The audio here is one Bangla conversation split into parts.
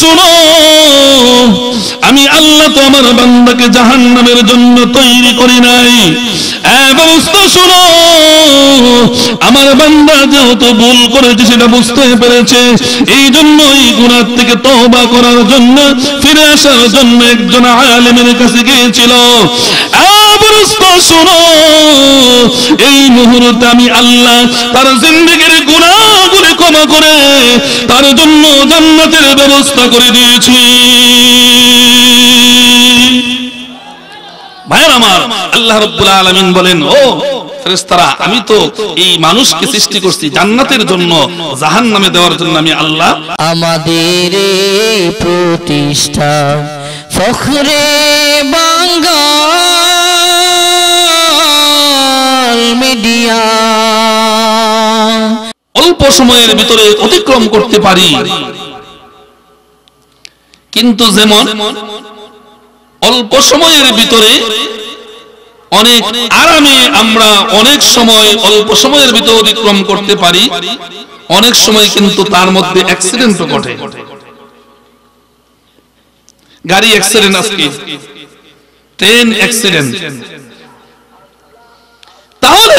শোনো আমি আল্লাহ তো আমার বান্দাকে জাহান্নামের জন্য তৈরি করি নাই। শোনো। আমার বান্দা যেহেতু ভুল করেছে সেটা বুঝতে পেরেছে। এই জন্য এই গুণার থেকে তওবা করার জন্য, ফিরে আসার জন্য একজন আলেমের কাছে গিয়েছিল। শোনো। এই মুহূর্তে আমি আল্লাহ তার জিন্দগির গুণাগুলি ক্ষমা করে তার জন্য জান্নাতের ব্যবস্থা করে দিয়েছি। ভাইয়ের আমার, আল্লাহ রব্বুল আলামিন বলেন, ও আমি তো এই মানুষকে সৃষ্টি করছি জান্নাতের জন্য, জাহান্নামে দেওয়ার জন্য আমি আল্লাহ আমাদের প্রতিষ্ঠা ফখরে বাঙ্গাল সময়ের ভিতরে অতিক্রম করতে পারি। কিন্তু যেমন অল্প সময়ের ভিতরে অনেক আরামে আমরা অনেক সময় অল্প সময়ের ভিতরে অতিক্রম করতে পারি, অনেক সময় কিন্তু তার মধ্যে অ্যাক্সিডেন্টও ঘটে। গাড়ি অ্যাক্সিডেন্ট আজকে ট্রেন অ্যাক্সিডেন্ট তাহলে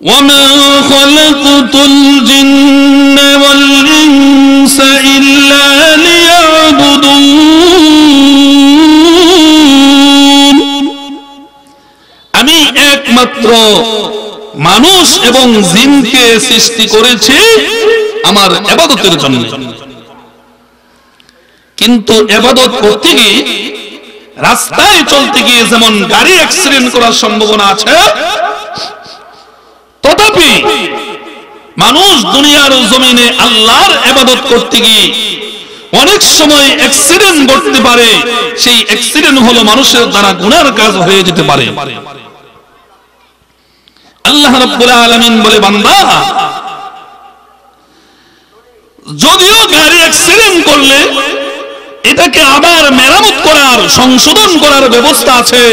وما خلقت الجن والإنس إلا ليعبدون আমি একমাত্র মানুষ এবং জিনকে সৃষ্টি করেছি আমার এবাদতের জন্য কিন্তু এবাদত করতে গিয়ে রাস্তায় চলতে গিয়ে যেমন গাড়ি অ্যাক্সিডেন্ট করার সম্ভাবনা আছে তথাপি মানুষ দুনিয়ার জমিনে আল্লাহর এবাদত করতে গিয়ে অনেক সময় অ্যাক্সিডেন্ট ঘটতে পারে। সেই অ্যাক্সিডেন্ট হলো মানুষের দ্বারা গুনার কাজ হয়ে যেতে পারে। আল্লাহ রাব্বুল আলামিন বলে, বান্দা, যদিও গাড়ি অ্যাক্সিডেন্ট করলে, এটাকে আবার মেরামত করার, সংশোধন করার ব্যবস্থা আছে।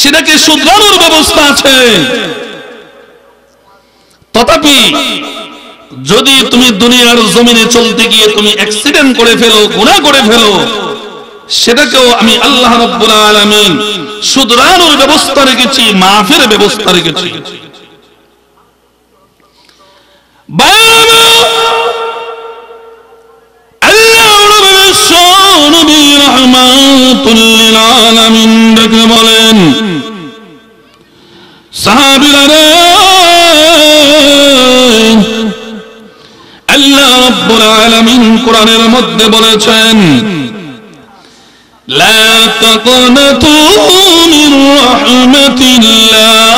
সেটাকে শুধরানোর ব্যবস্থা আছে। তথাপি যদি তুমি দুনিয়ার জমিনে চলতে গিয়ে তুমি অ্যাক্সিডেন্ট করে ফেলো, গুনাহ করে ফেলো, সেটাকেও আমি আল্লাহ রাব্বুল আলামিন শুধরানোর ব্যবস্থা রেখেছি, মাফের ব্যবস্থা রেখেছি। বাবা রহমাতুল লিল আলামিন ডেকে বলেন সাহাবীরা রে আল্লাহ রাব্বুল আলামিন কোরআনের মধ্যে বলেছেন لا تقنطوا من رحمة الله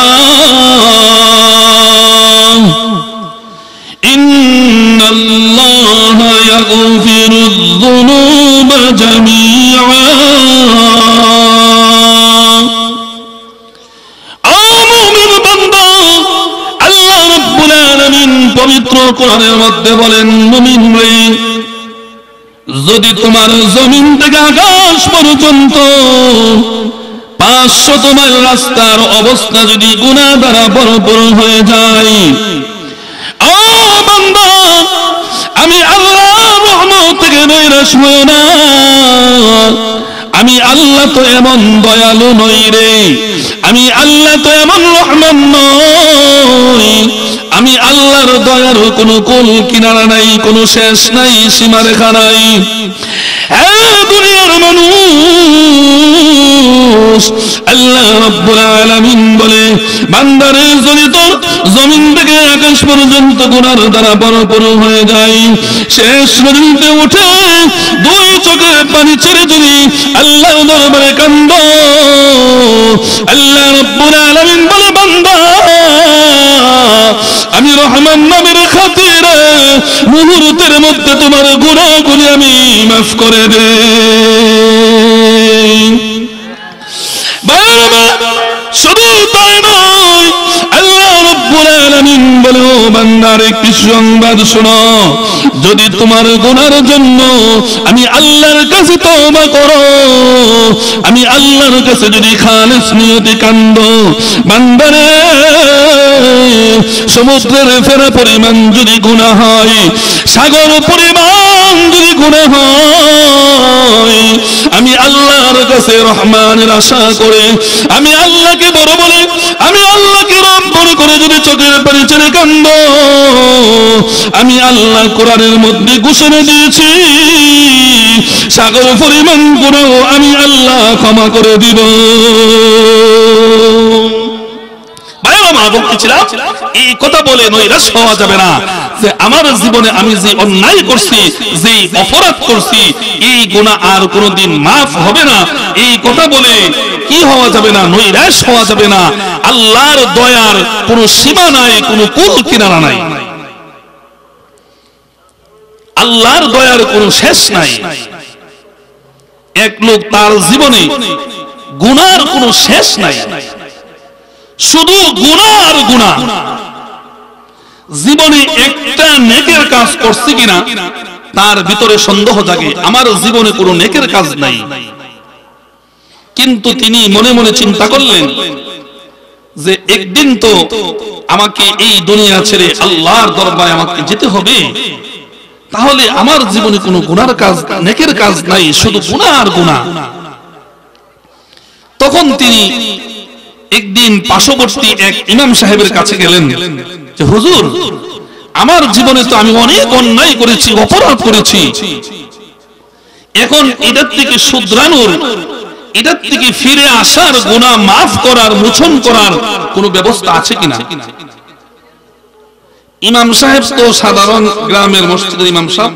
إن الله يغفر الذنوب جميعا পবিত্র কোরআনের মধ্যে বলেন, মুমিন রে যদি তোমার জমিন থেকে আকাশ পর্যন্ত পাঁচশত মাইল রাস্তার অবস্থা যদি গুণা দ্বারা ভরপুর হয়ে যায় আমি আল্লাহ থেকে নৈরাশ হয়ে না। আমি আল্লাহ তো এমন দয়ালু নই রে। আমি আল্লাহ তো এমন রহমান নই। আমি আল্লাহর দয়ার কোনো কোন কিনারা নাই, কোনো শেষ নাই, সীমারেখা নাই। দুনিয়ার মানুষ, আল্লাহ আলামিন বলে, বান্দারে, যদি তোর জমিন থেকে আকাশ পর্যন্ত গুনার দ্বারা বড় বড় হয়ে যায়, শেষ পর্যন্ত উঠে দুই চোখে পানি ছেড়ে যদি আল্লাহ দরবারে কান্দ, আল্লাহ রাব্বুল আলামিন বলে, বান্দা আমি রহমান নামের খাতিরে মুহূর্তের মধ্যে তোমার গুণাগুলি আমি মাফ করে দে বান্দার একটি সংবাদ শোনো? যদি তোমার জন্য আমি আল্লাহর কাছে তওবা করো, আমি আল্লাহর কাছে যদি খালেস নিয়তে কান্দ বান্দারে, সমুদ্রের ফেরা পরিমাণ যদি গুনাহ হয়, সাগর পরিমাণ যদি গুনাহ হয়। আমি আল্লাহর কাছে রহমানের আশা করে, আমি আল্লাহকে বড় বলে, আমি আল্লাহকে রব বড় করে যদি চোখের পানি ছেড়ে কান্দ, আমি আল্লাহ কোরআনের মধ্যে ঘোষণা দিয়েছি, সাগর পরিমাণ গুণাও আমি আল্লাহ ক্ষমা করে দিব। এই কথা বলে নৈরাশ হওয়া যাবে না। যে আমার জীবনে আমি যে অন্যায় করছি, যে অপরাধ করছি, এই গুনাহ আর কোনোদিন মাফ হবে না। এই কথা বলে কি হওয়া যাবে না, নৈরাশ হওয়া যাবে না। আল্লাহর দয়ার কোনো সীমা নাই, কোনো কুল কিনারা নাই। আল্লাহর দয়ার কোনো শেষ নাই। এক লোক তার জীবনে গুনার কোনো শেষ নাই। শুধু গুণা আর গুণা জীবনে একটা নেকের কাজ করছি কিনা, তার ভিতরে সন্দেহ জাগে, আমার জীবনে কোনো নেকের কাজ নাই। কিন্তু তিনি মনে মনে চিন্তা করলেন যে একদিন তো আমাকে এই দুনিয়া ছেড়ে আল্লাহর দরবারে আমাকে যেতে হবে। তাহলে আমার জীবনে কোনো গুনার কাজ, নেকের কাজ নাই, শুধু গুণা আর গুণা তখন তিনি একদিন পার্শ্ববর্তী এক ইমাম সাহেবের কাছে গেলেন। যে হুজুর, আমার জীবনে তো আমি অনেক অন্যায় করেছি, অপরাধ করেছি। এখন এটার থেকে শুধরানোর, এটার থেকে ফিরে আসার গুণা মাফ করার, মোচন করার কোনো ব্যবস্থা আছে কিনা? ইমাম সাহেব তো সাধারণ গ্রামের মসজিদের ইমাম সাহেব।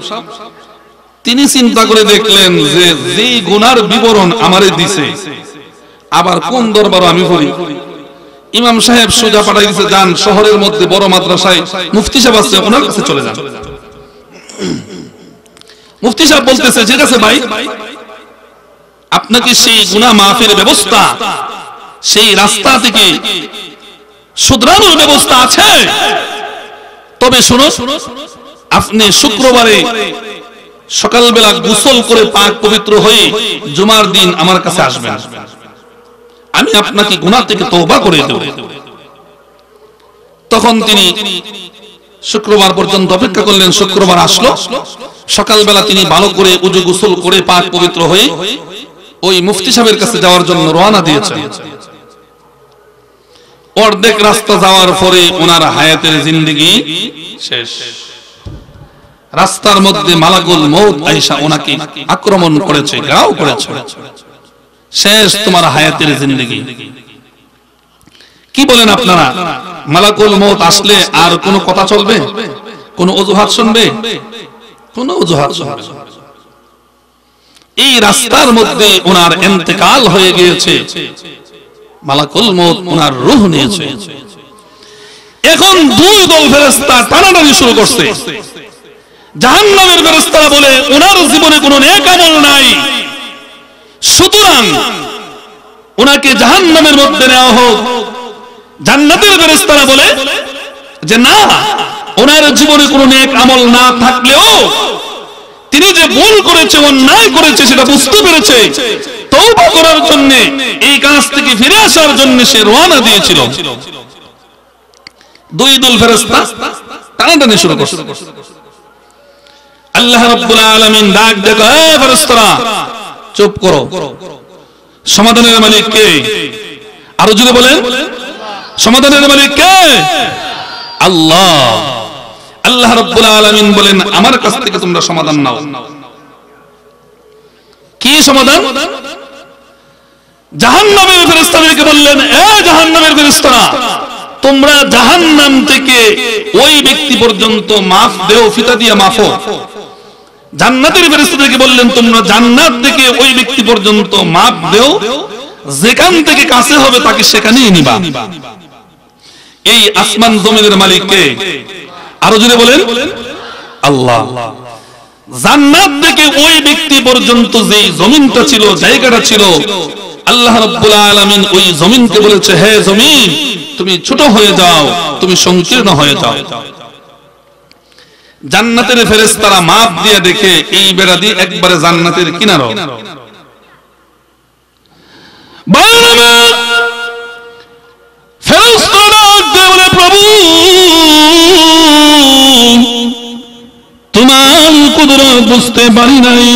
তিনি চিন্তা করে দেখলেন যে, যেই গুনার বিবরণ আমারে দিছে, আবার কোন দরবার আমি করি ইমাম সাহেব সোজা পাঠাই দিছে, যান, শহরের মধ্যে বড় মাদ্রাসায় মুফতি সাহেব আছে, ওনার কাছে চলে যান। মুফতি সাহেব বলতেছে, ঠিক আছে ভাই, আপনাকে সেই গুনাহ মাফের ব্যবস্থা, সেই রাস্তা থেকে শুধরানোর ব্যবস্থা আছে। তবে শুনো, আপনি শুক্রবারে সকালবেলা গোসল করে পাক পবিত্র হয়ে জুমার দিন আমার কাছে আসবেন। আমি আপনাকে গুনাহ থেকে তওবা করে দেব। তখন তিনি শুক্রবার পর্যন্ত অপেক্ষা করলেন, শুক্রবার আসলো। সকালবেলা তিনি ভালো করে উজু গোসল করে পাক পবিত্র হয়ে ওই মুফতি সাহেবের কাছে যাওয়ার জন্য রওনা দিয়েছেন। অর্ধেক রাস্তা যাওয়ার পরে ওনার হায়াতের জিন্দগি শেষ। রাস্তার মধ্যে মালাকুল মৌত আয়েশা ওনাকে আক্রমণ করেছে ঘাও করেছে। শেষ তোমার হায়াতের জিন্দগি। কি বলেন আপনারা? মালাকুল মৌত আসলে আর কোনো কথা চলবে? কোন অজুহাত শুনবে? কোন অজুহাত এই রাস্তার মধ্যে ওনার এন্তেকাল হয়ে গিয়েছে। মালাকুল মৌত ওনার রূহ নিয়েছে। এখন দুই দল ফেরেস্তা টানাটানি শুরু করছে। জাহান্নামের ফেরেস্তারা বলে, ওনার জীবনে কোনো নেক আমল নাই। সুতরাং ওনাকে জাহান্নামের মধ্যে নেওয়া হোক, জান্নাতের ফেরেশতারা বলে যে না, ওনার জীবনে কোনো নেক আমল না থাকলেও তিনি যে ভুল করেছে, অন্যায় করেছে, সেটা বুঝতে পেরেছে, তওবা করার জন্য, এই কাজ থেকে ফিরে আসার জন্য সে রওনা দিয়েছিল। দুই দল টানাটানি শুরু করছে। আল্লাহ রাব্বুল আলামিন ডাক দেখো চুপ করো। সমাধানের মালিক কে? আরও যদি বলেন। সমাধানের মালিক কে? আল্লাহ। আল্লাহ রাব্বুল আলামিন বলেন, আমার কাছ থেকে তোমরা সমাধান নাও। কি সমাধান? জাহান্নামের ফেরেশতাদেরকে বললেন, এ জাহান্নামের ফেরেশতারা, তোমরা জাহান্নাম থেকে ওই ব্যক্তি পর্যন্ত মাফ দেও, ফিতা দিয়া মাফো জান্নাতের ফেরেশতাদেরকে বললেন, তোমরা জান্নাত থেকে ওই ব্যক্তি পর্যন্ত মাপ দেও। যেখান থেকে কাছে হবে তাকে সেখানেই নিবা। এই আসমান জমিনের মালিক কে? আরও জোরে বলেন। আল্লাহ। জান্নাত থেকে ওই ব্যক্তি পর্যন্ত যে জমিনটা ছিল, জায়গাটা ছিল, আল্লাহ রাব্বুল আলামিন ওই জমিনকে বলেছে, হে জমিন, তুমি ছোট হয়ে যাও, তুমি সংকীর্ণ হয়ে যাও। জান্নাতের ফেরেশতারা মাপ দিয়ে দেখে এই বেড়া দিয়ে একবারে জান্নাতের কিনারো। প্রভু, তোমার কুদরত বুঝতে পারি নাই।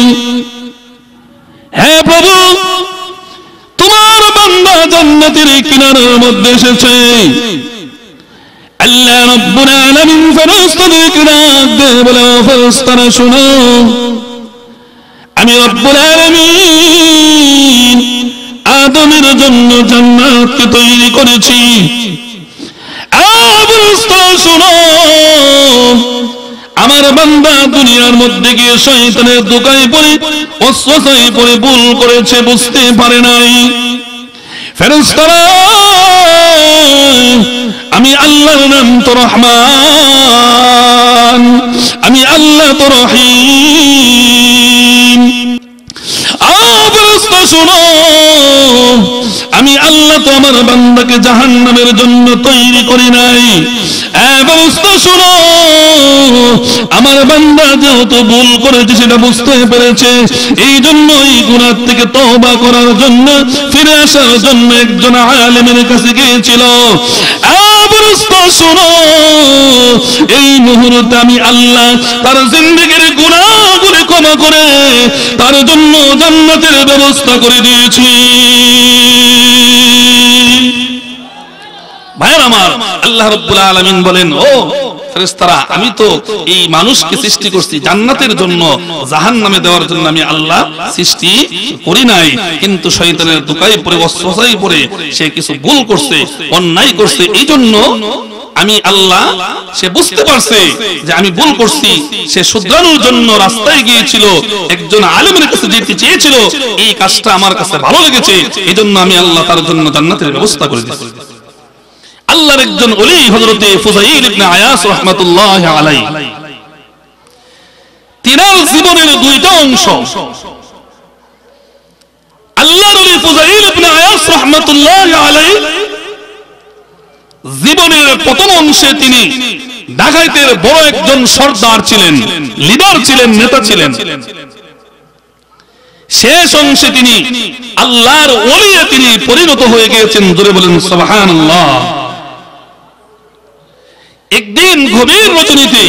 হ্যাঁ প্রভু, তোমার বান্দা জান্নাতের কিনারার মধ্যে এসেছে। আল্লাহ রব্বুল আলামিন ফেরেশতাদেরকে ডাক বলে, ও ফেরেশতারা, শুনো। আমি রব্বুল আলামিন আদমের জন্য জান্নাতকে তৈরি করেছি। আমার বান্দা দুনিয়ার মধ্যে গিয়ে শয়তানের দোকানে পড়ে অস্বসায় পড়ে, ভুল করেছে, বুঝতে পারে নাই। ফেরেশতারা আমি আল্লাহর নাম তো রহমান। আমি আল্লাহ তো রহিম। শুনো। আমি আল্লাহ তো আমার বান্দাকে জাহান্নামের জন্য তৈরি করি নাই। আবরস্ত শুনো। আমার বান্দা যেহেতু ভুল করেছে, সেটা বুঝতে পেরেছে। এই জন্য এই গুণার থেকে তওবা করার জন্য, ফিরে আসার জন্য একজন আলেমের কাছে গিয়েছিল। আবরস্ত শোনো। এই মুহূর্তে আমি আল্লাহ তার জিন্দগির গুণাগুলি ক্ষমা করে তার জন্য জান্নাতের ব্যবস্থা করে দিয়েছি। ভাইয়ের আমার, আল্লাহ রব্বুল আলামিন বলেন, ও ফেরেশতারা, আমি তো এই মানুষকে সৃষ্টি করছি জান্নাতের জন্য, জাহান্নামে দেওয়ার জন্য আমি আল্লাহ সৃষ্টি করি নাই। কিন্তু শয়তানের দোকায় পড়ে অস্বসাই পড়ে, সে কিছু ভুল করছে, অন্যায় করছে এই জন্য আমি আল্লাহ, সে বুঝতে পারছে যে আমি ভুল করছি। সে শুধরানোর জন্য রাস্তায় গিয়েছিল, একজন আলেমের কাছে যেতে চেয়েছিল, এই কাজটা আমার কাছে ভালো লেগেছে এই জন্য আমি আল্লাহ তার জন্য জান্নাতের ব্যবস্থা করে দিয়েছি। আল্লাহর একজন ওলি হযরতে ফুজাইল ইবনে আয়াস রাহমাতুল্লাহ আলাইহি। তিনার জীবনের দুইটা অংশ। আল্লাহর ওলি ফুজাইল ইবনে আয়াস রাহমাতুল্লাহ আলাইহি জীবনের প্রথম অংশে তিনি ডাকাইতের বড় একজন সর্দার ছিলেন, লিডার ছিলেন, নেতা ছিলেন। শেষ অংশে তিনি আল্লাহর ওলিয়ে তিনি পরিণত হয়ে গিয়েছেন। জোরে বলেন, সুবহানাল্লাহ। একদিন গভীর রজনীতে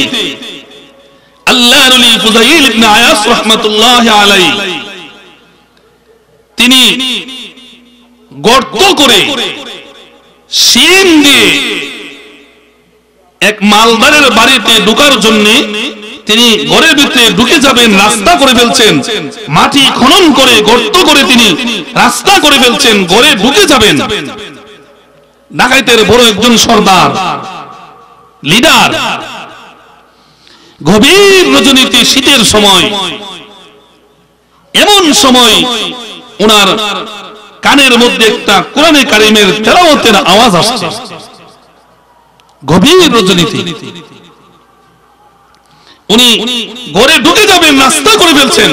ইবনে আয়াস আলাইহি তিনি গর্ত করে শিম দিয়ে এক মালদারের বাড়িতে ঢুকার জন্য তিনি ঘরের ভিতরে ঢুকে যাবেন, রাস্তা করে ফেলছেন, মাটি খনন করে, গর্ত করে তিনি রাস্তা করে ফেলছেন, ঘরে ঢুকে যাবেন। ডাকাইতের বড় একজন সর্দার। লিডার। গভীর রজনীতে শীতের সময়, এমন সময় ওনার কানের মধ্যে একটা কোরআনে কারিমের তেলাওয়াতের আওয়াজ আসছে। গভীর রজনীতে। উনি ঘরে ঢুকে যাবেন, নাস্তা করে ফেলছেন।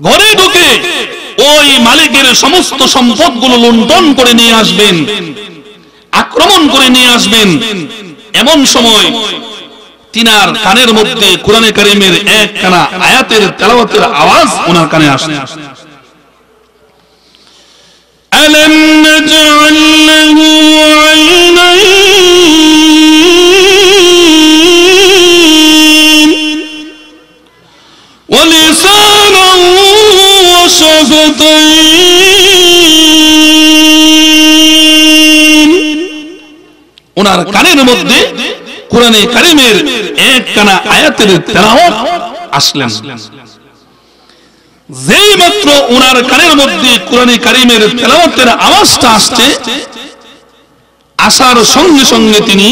ঘরে ঢুকে ওই মালিকের সমস্ত সম্পদগুলো লুণ্ঠন করে নিয়ে আসবেন। আক্রমণ করে নিয়ে আসবেন এমন সময় তিনার কানের মধ্যে কোরআনে কারিমের এক কানা আয়াতের তেলাওয়াতের আওয়াজ ওনার কানে আসে ألم نجعل ওনার কানের মধ্যে কোরআনে কারিমের এক কানা আয়াতের তেলাওয়াত আসলেন। যেই মাত্র ওনার কানের মধ্যে কোরআনে কারিমের তেলাওয়াতের আওয়াজটা আসছে, আসার সঙ্গে সঙ্গে তিনি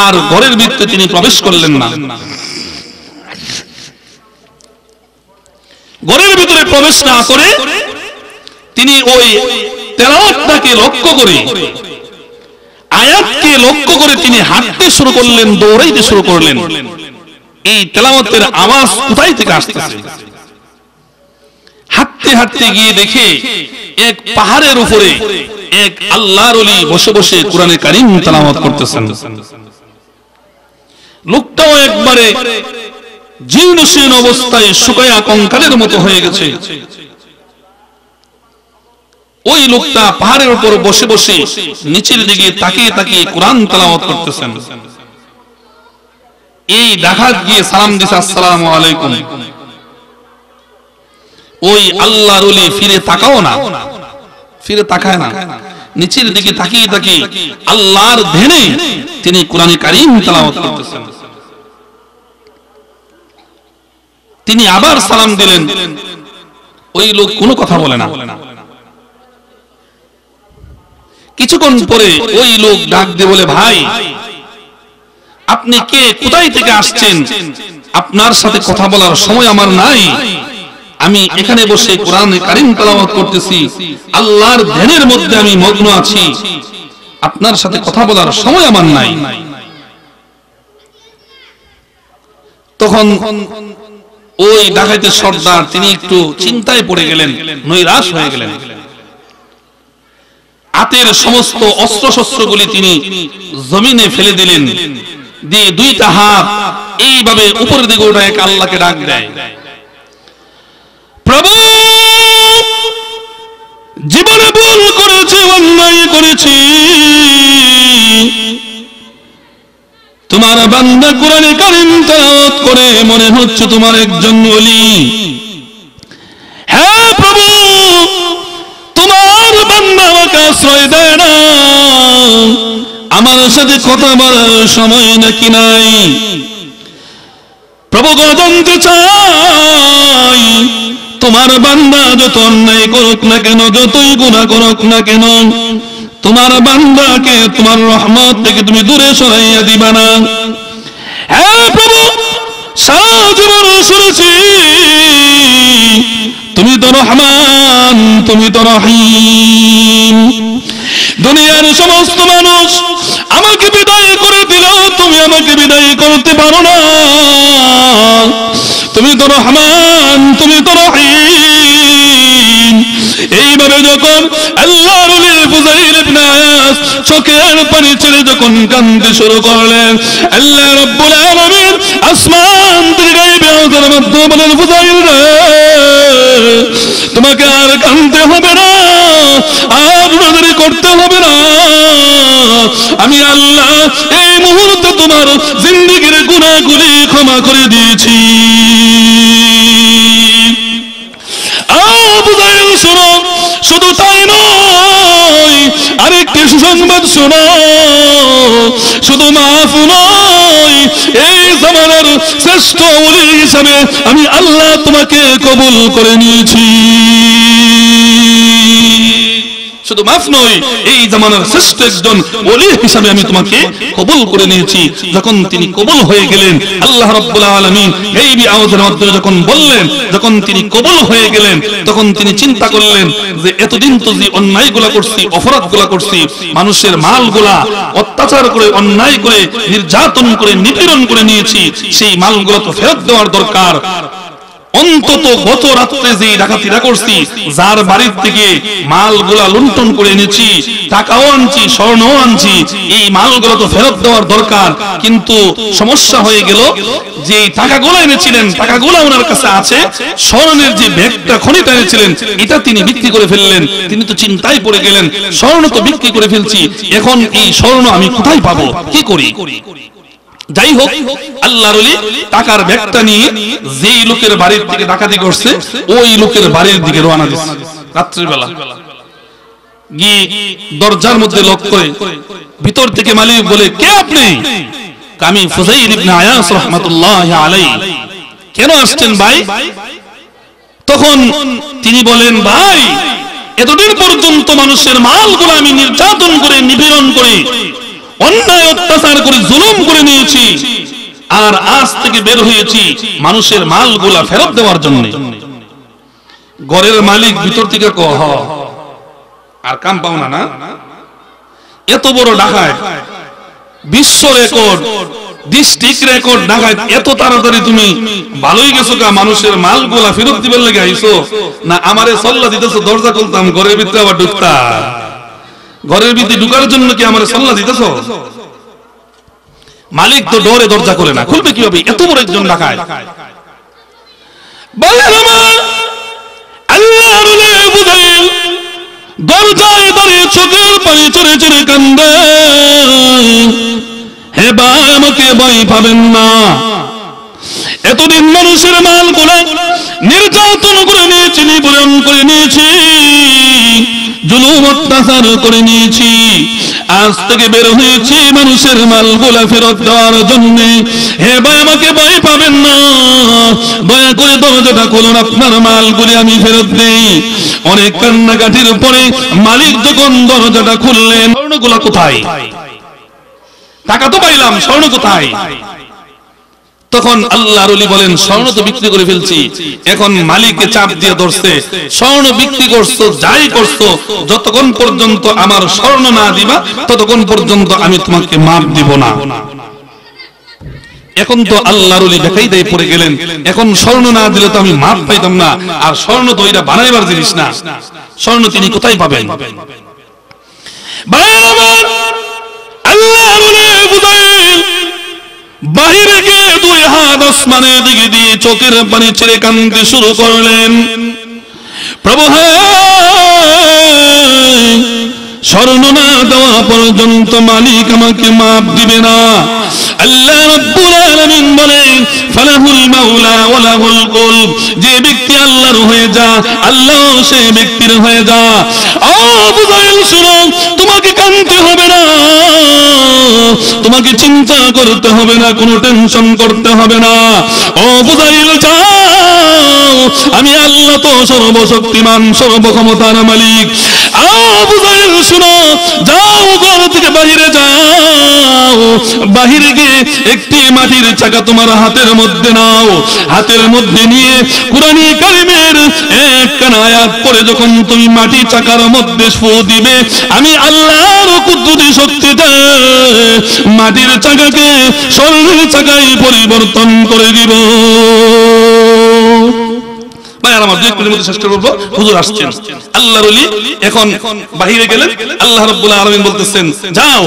আর ঘরের ভিতরে তিনি প্রবেশ করলেন না। ঘরের ভিতরে প্রবেশ না করে তিনি ওই তেলাওয়াতটাকে লক্ষ্য করে আয়াতকে লক্ষ্য করে তিনি হাঁটতে শুরু করলেন, দৌড়াইতে শুরু করলেন। এই তেলাওয়াতের আওয়াজ কোথায় থেকে আসতেছে? হাঁটতে হাঁটতে গিয়ে দেখে এক পাহাড়ের উপরে এক আল্লাহর অলি বসে বসে কোরআনে কারিম তেলাওয়াত করতেছেন। লোকটাও একবারে জীর্ণ শীর্ণ অবস্থায় শুকায়া কঙ্কালের মতো হয়ে গেছে। ওই লোকটা পাহাড়ের উপর বসে বসে নিচের দিকে তাকিয়ে তাকিয়ে কোরআন তেলাওয়াত করতেছেন। এই ডাকাত গিয়ে সালাম দিছে, আসসালামু আলাইকুম। ওই আল্লাহর ওলি ফিরে তাকাও না, ফিরে তাকায় না। নিচের দিকে তাকিয়ে তাকিয়ে আল্লাহর ধ্যানে তিনি কোরআনে কারিম তেলাওয়াত করতেছেন। তিনি আবার সালাম দিলেন, ওই লোক কোনো কথা বলে না। কিছুক্ষণ পরে ওই লোক ডাক দিয়ে বলে ভাই আপনি কে? কোথায় থেকে আসছেন? আপনার সাথে কথা বলার সময় আমার নাই। আমি এখানে বসে কোরআনে কারিম তেলাওয়াত করতেছি। আল্লাহর ধ্যানের মধ্যে আমি মগ্ন আছি। আপনার সাথে কথা বলার সময় আমার নাই। তখন ওই ডাকাইতের সর্দার তিনি একটু চিন্তায় পড়ে গেলেন নৈরাশ হয়ে গেলেন। হাতের সমস্ত অস্ত্র শস্ত্রগুলি তিনি জমিনে ফেলে দিলেন। দিয়ে দুইটা হাত এইভাবে উপরের দিকে ওটা এক আল্লাহকে ডাক দেয়। প্রভু, জীবনে ভুল করেছে, অন্যায় করেছি। তোমার বান্দা কোরআনে কারিম তেলাওয়াত করে, মনে হচ্ছে তোমার একজন ওলি হ্যাঁ প্রভু তোমার বান্দা আমার সাথে কথা বলার সময় নাকি নাই। প্রভু জানতে চাই, তোমার বান্দা যত অন্যায় করুক না কেন, যতই গুণা করুক না কেন, তোমার বান্দাকে, তোমার রহমত থেকে তুমি দূরে সরাইয়া দিবা না। হ্যাঁ প্রভু, সারা জীবন শুনেছি তুমি তো রহমান, তুমি তো রহিম। দুনিয়ার সমস্ত মানুষ আমাকে বিদায় করে দিল, তুমি আমাকে বিদায় করতে পারো না। তুমি তো রহমান, তুমি তো রহিম। এইভাবে যখন আয়াস চোখের পানি ছেড়ে যখন কাঁদতে শুরু করলেন, আল্লাহ রাব্বুল আলামিন আসমান থেকে গাইবে আওয়াজের মাধ্যমে বলেন, ফুজাইল রে কাঁদতে হবে না আর নজরি করতে হবে না। আমি আল্লাহ এই মুহূর্তে তোমার জিন্দিগির গুণাগুলি ক্ষমা করে দিয়েছি। শোনো, শুধু তাই নয়, আরেকটি সুসংবাদ শোনো। শুধু মাফ নয়, এই জামানার শ্রেষ্ঠ হিসাবে আমি আল্লাহ তোমাকে কবুল করে নিয়েছি। মাফ এই জামানার শ্রেষ্ঠ একজন ওলি হিসাবে আমি তোমাকে কবুল করে নিয়েছি। যখন তিনি কবুল হয়ে গেলেন, আল্লাহ এই মাধ্যমে যখন বললেন, যখন তিনি কবুল হয়ে গেলেন, তখন তিনি চিন্তা করলেন যে, এতদিন তো যে অন্যায়গুলা করছি, অপরাধগুলা করছি, মানুষের মালগুলা অত্যাচার করে, অন্যায় করে, নির্যাতন করে, নিপীড়ন করে নিয়েছি, সেই মালগুলো তো ফেরত দেওয়ার দরকার। অন্তত গত রাত্রে যে ডাকাতিরা করছি, যার বাড়ির থেকে মালগুলা লুণ্ঠন করে এনেছি, টাকাও আনছি, স্বর্ণও আনছি, এই মালগুলো তো ফেরত দেওয়ার দরকার। কিন্তু সমস্যা হয়ে গেল যে টাকাগুলো এনেছিলেন, টাকাগুলো ওনার কাছে আছে, স্বর্ণের যে ব্যাগটা, খনিটা এনেছিলেন, এটা তিনি বিক্রি করে ফেললেন। তিনি তো চিন্তায় পড়ে গেলেন, স্বর্ণ তো বিক্রি করে ফেলছি, এখন এই স্বর্ণ আমি কোথায় পাবো? কি করি? যাই হোক আল্লাহর টাকার ব্যাগটা নিয়ে যেই লোকের বাড়ির দিকে ডাকাতি করছে, ওই লোকের বাড়ির দিকে রওনা দিচ্ছে রাত্রির বেলা গিয়ে দরজার মধ্যে লক করে ভিতর থেকে মালিক বলে, কে আপনি? আমি কেন আসছেন ভাই? তখন তিনি বলেন, ভাই, এতদিন পর্যন্ত মানুষের মালগুলো আমি নির্যাতন করে, নিপীড়ন করে অন্যায় অত্যাচার করে, জুলুম করে নিয়েছি। আর আজ থেকে বের হয়েছি মানুষের মালগুলা ফেরত দেওয়ার জন্য। ঘরের মালিক ভিতর থেকে কহ আর কাম পাও না না? এত বড় ঢাকায়, বিশ্ব রেকর্ড, ডিস্ট্রিক্ট রেকর্ড ঢাকায় এত তাড়াতাড়ি তুমি ভালোই গেছো কা মানুষের মালগুলা ফেরত দিবার লেগে আইছো। না, আমারে সল্লা দিতেছো, দরজা খুলতাম, ঘরের ভিতরে আবার ঢুকতা ঘরের ভিতরে ঢুকার জন্য কি আমারে সল্লা দিতেছো? মালিক তো ডরে দরজা করে না, খুলবে কীভাবে? এত বড় একজন এতদিন মানুষের মালগুলা নির্যাতন করে নিয়েছি, নিপীড়ন করে নিয়েছি, জুলুম অত্যাচার করে নিয়েছি। আজ থেকে বের হয়েছি মানুষের মালগুলা ফেরত দেওয়ার জন্য। হে ভাই, আমাকে ভয় পাবেন না। দয়া করে দরজাটা খুলুন, আপনার মালগুলি আমি ফেরত দেই। অনেক কান্নাকাটির পরে মালিক যখন দরজাটা খুললেন, স্বর্ণগুলা কোথায়? টাকা তো পাইলাম, স্বর্ণ কোথায়? তখন আল্লাহ রলি বলেন, স্বর্ণ তো বিক্রি করে ফেলছি। এখন মালিককে চাপ দিয়ে ধরছে। স্বর্ণ বিক্রি করছ, যাই করছ, যতক্ষণ পর্যন্ত আমার স্বর্ণ না দিবা, ততক্ষণ পর্যন্ত আমি তোমাকে মাপ দিব না। এখন তো আল্লাহ রলি দেখাই দেয় পড়ে গেলেন। এখন স্বর্ণ না দিলে তো আমি মাপ পাইতাম না। আর স্বর্ণ তো এটা বানাইবার জিনিস না। স্বর্ণ তিনি কোথায় পাবেন? আল্লাহ বাহিরে গিয়ে দুই হাত আসমানের দিকে দিয়ে চোখের পানি ছেড়ে কান্দতে শুরু করলেন। প্রভু হে, স্বর্ণ না দেওয়া পর্যন্ত মালিক আমাকে মাপ দিবে না। আল্লাহ রাব্বুল আলামিন বলেন ফালাহুল মাওলা ওয়ালাহুল কুলব যে ব্যক্তি আল্লাহর হয়ে যা আল্লাহ সেই ব্যক্তির হয়ে যা। তোমাকে কানতে হবে না। তোমাকে চিন্তা করতে হবে না, কোনো টেনশন করতে হবে না। ও বুঝাইল আমি আল্লাহ তো সর্বশক্তিমান, সর্বক্ষমতার মালিক। আ শুনো, যাও ঘর থেকে বাহিরে যাও। বাহিরে গিয়ে একটি মাটির চাকা তোমার হাতের মধ্যে নাও। হাতের মধ্যে নিয়ে কুরআনী কারিমের একখানা আয়াত পড়ে যখন তুমি মাটি চাকার মধ্যে ফু দিবে, আমি আল্লাহর কুদরতি শক্তিতে মাটির চাকাকে স্বর্ণের চাকায় পরিবর্তন করে দিব। দুই মিনিটের মধ্যে শেষ করে বলব হুজুর আসছেন। আল্লাহর ওলি এখন বাহিরে গেলেন। আল্লাহ রাব্বুল আলামিন বলতেছেন যাও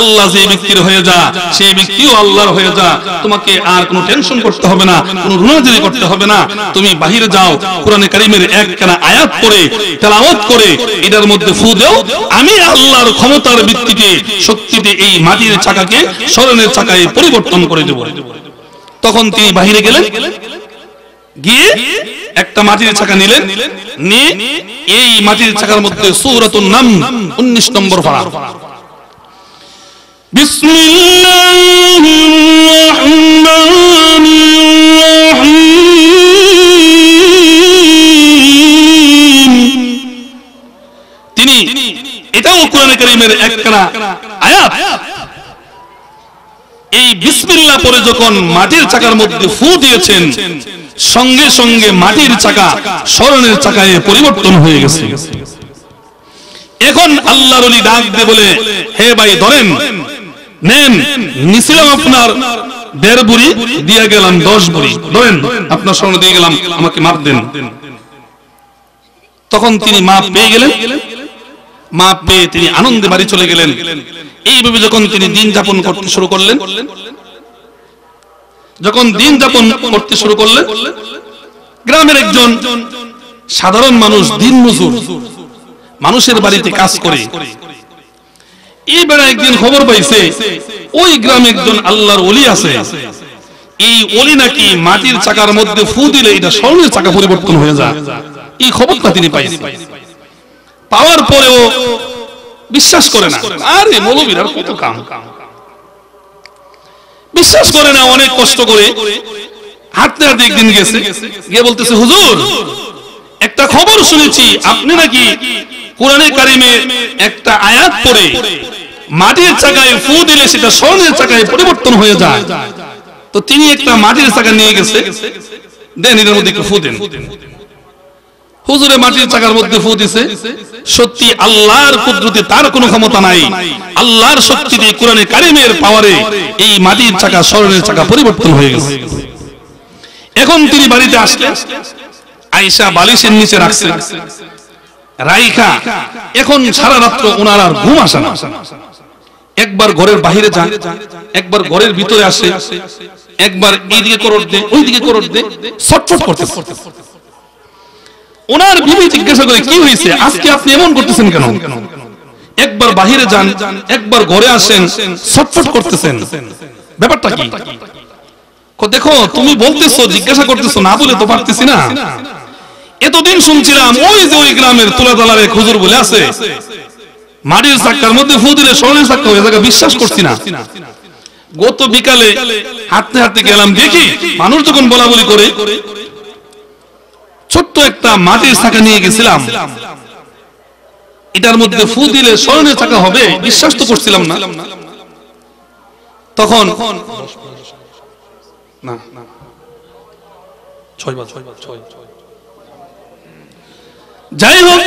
আল্লাহ যে ব্যক্তির হয়ে যা সেই ব্যক্তিও আল্লাহর হয়ে যা। তোমাকে আর কোনো টেনশন করতে হবে না কোনো রুনাজারি করতে হবে না। তুমি বাহিরে যাও কোরআনে কারীমের একখানা আয়াত পড়ে তেলাওয়াত করে এটার মধ্যে ফু দেও। আমি আল্লাহর ক্ষমতার ভিত্তিতে শক্তিতে এই মাটির চাকাকে স্মরণের চাকায় পরিবর্তন করে দেব। তখন তিনি বাহিরে গেলেন। গিয়ে একটা মাটির চাকা নিলেন, নিয়ে এই মাটির চাকার মধ্যে সূরাতুন নাম 19 নম্বর রহিম। তিনি এটাও কোরআনে কারীমের একখানা আয়াত। এই বিসমিল্লাহ পরে যখন মাটির চাকার মধ্যে ফু দিয়েছেন, সঙ্গে সঙ্গে মাটির চাকা স্মরণের চাকায় পরিবর্তন হয়ে গেছে। এখন আল্লাহর অলি ডাক দে বলে, হে ভাই, ধরেন, নেন, নিছিলাম আপনার দেড় বুড়ি, দিয়ে গেলাম দশ বুড়ি। ধরেন, আপনার স্বর্ণ দিয়ে গেলাম, আমাকে মাপ দেন। তখন তিনি মাপ পেয়ে গেলেন। মাপ পেয়ে তিনি আনন্দে বাড়ি চলে গেলেন। এইভাবে যখন তিনি দিন যাপন করতে শুরু করলেন, যখন দিন যাপন করতে শুরু করলেন, গ্রামের একজন সাধারণ মানুষ দিন মজুর মানুষের বাড়িতে কাজ করে। এই বেড়া একদিন খবর পাইছে, ওই গ্রামে একজন আল্লাহর অলি আছে। এই অলি নাকি মাটির চাকার মধ্যে ফু দিলে এটা স্বর্ণের চাকা পরিবর্তন হয়ে যায়। এই খবরটা তিনি পাইছেন। পাওয়ার পরেও বিশ্বাস করে না। আরে, মৌলবীর আর কত কাম। বিশ্বাস করে না, অনেক কষ্ট করে হাঁটতে হাঁটতে একদিন গেছে। গিয়ে বলতেছে, হুজুর, একটা খবর শুনেছি। আপনি নাকি কোরআনে কারিমে একটা আয়াত পড়ে মাটির চাকায় ফু দিলে সেটা স্বর্ণের চাকায় পরিবর্তন হয়ে যায়। তো তিনি একটা মাটির চাকা নিয়ে গেছে। দেন এটার মধ্যে একটু ফু দেন। হুজুরে মাটির চাকার মধ্যে ফু দিছে। সত্যি আল্লাহর কুদরতে তার কোনো ক্ষমতা নাই। আল্লাহর শক্তি দিয়ে কোরআনে কারিমের পাওয়ারে এই মাটির চাকা স্মরণের চাকা পরিবর্তন হয়ে গেছে। এখন তিনি বাড়িতে আসলেন আয়েশা বালিশের নিচে রাখছে। রাইখা, এখন সারা রাত্র ওনার আর ঘুম আসে না। একবার ঘরের বাইরে যান, একবার ঘরের ভিতরে আসে, একবার এইদিকে করট দে ওইদিকে করট দে ছটফট করতেছে ওনার বিবি জিজ্ঞাসা করে, কি হয়েছে আজকে আপনি এমন করতেছেন কেন? একবার বাহিরে যান, একবার ঘরে আসেন, ছটফট করতেছেন। ব্যাপারটা কি? দেখো, তুমি বলতেছো, জিজ্ঞাসা করতেছো, না বলে তো পারতেছি না। এতদিন শুনছিলাম, ওই যে ওই গ্রামের তুলাতলার এক হুজুর বলে আছে, মাটির চাক্কার মধ্যে ফু দিলে স্বর্ণের চাক্কা হয়ে জায়গা বিশ্বাস করছি না। গত বিকালে হাঁটতে হাঁটতে গেলাম, দেখি মানুষ যখন বলা বলি করে ছোট্ট একটা মাটির চাকা নিয়ে গেছিলাম। এটার মধ্যে ফু দিলে স্বর্ণের চাকা হবে, বিশ্বাস তো করছিলাম না। তখন যাই হোক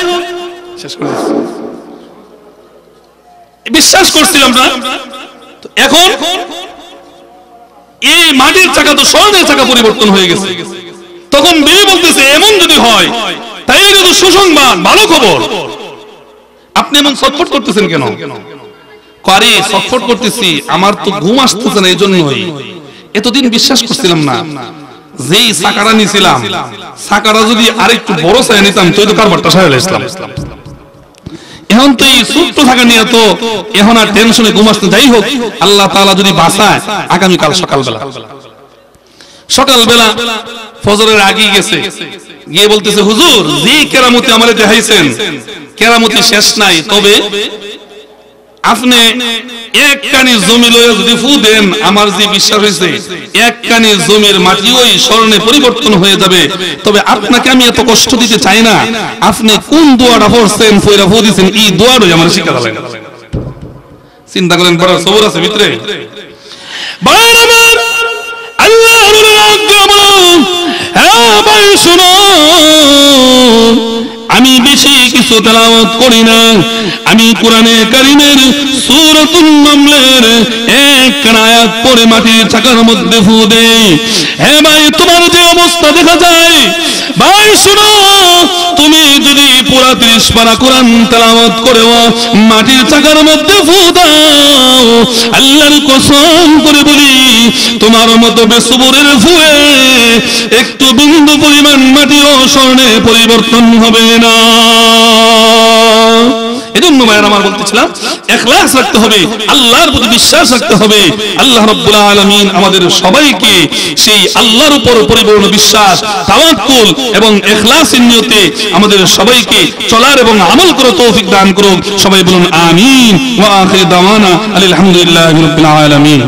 বিশ্বাস করছিলাম না। এখন এই মাটির চাকা তো স্বর্ণের চাকা পরিবর্তন হয়ে গেছে। তখন মেয়ে বলতেছে, এমন যদি হয় তাইলে কিন্তু সুসংবাদ, ভালো খবর। আপনি এমন ছটফট করতেছেন কেন? কারে ছটফট করতেছি, আমার তো ঘুম আসতেছে না এই জন্যই এতদিন বিশ্বাস করছিলাম না, যেই সাকারা নিছিলাম, সাকারা যদি আরেকটু বড় সাইয়া নিতাম তো কারবারটা সাহেব ইসলাম এখন তো এই ছোট্ট থাকা নিয়ে তো এখন আর টেনশনে ঘুম আসতে যাই হোক, আল্লাহ তাআলা যদি বাঁচায়, আগামীকাল সকালবেলা। সকালবেলা ফজরের আগেই গেছে। গিয়ে বলতেছে, হুজুর যে কেরামতি আমারে দেখাইছেন। কেরামতি শেষ নাই। তবে আপনি এক কানি জমি লয়ে যদি ফু দেন, আমার যে বিশ্বাস হয়েছে, এক কানি জমির মাটি ওই স্মরণে পরিবর্তন হয়ে যাবে। তবে আপনাকে আমি এত কষ্ট দিতে চাই না। আপনি কোন দোয়াটা পড়ছেন ফইরা ফু দিছেন, এই দোয়াটাই আমার শিক্ষা চিন্তা করেন, বড় সবর আছে ভিতরে। বাইরে আমি বেশি কিছু তেলাওয়াত করি না। আমি কোরআনে কারিমের সুরতুল মামলার এক আয়াত পড়ে মাটির চাকার মধ্যে ফু দেই। হ্যাঁ ভাই অবস্থা দেখা যায়। ভাই, শুনো, তুমি যদি পুরা ত্রিশ পারা কোরআন তেলামত করেও মাটির চাকার মধ্যে ফু আল্লাহর কসম করে বলি, তোমার মতো বেসবরের ফুয়ে একটু বিন্দু পরিমাণ মাটিও স্বর্ণে পরিবর্তন হবে না। এজন্য মায়ের আমার বলতেছিলাম, এখলাস রাখতে হবে, আল্লাহর প্রতি বিশ্বাস রাখতে হবে। আল্লাহ রাব্বুল আলামিন আমাদের সবাইকে সেই আল্লাহর উপর পরিপূর্ণ বিশ্বাস, তাওয়াক্কুল এবং ইখলাসের নিয়তে আমাদের সবাইকে চলার এবং আমল করার তৌফিক দান করুন। সবাই বলুন, আমিন। ওয়া আখির দাওয়ানা আলহামদুলিল্লাহি রাব্বিল আলামিন।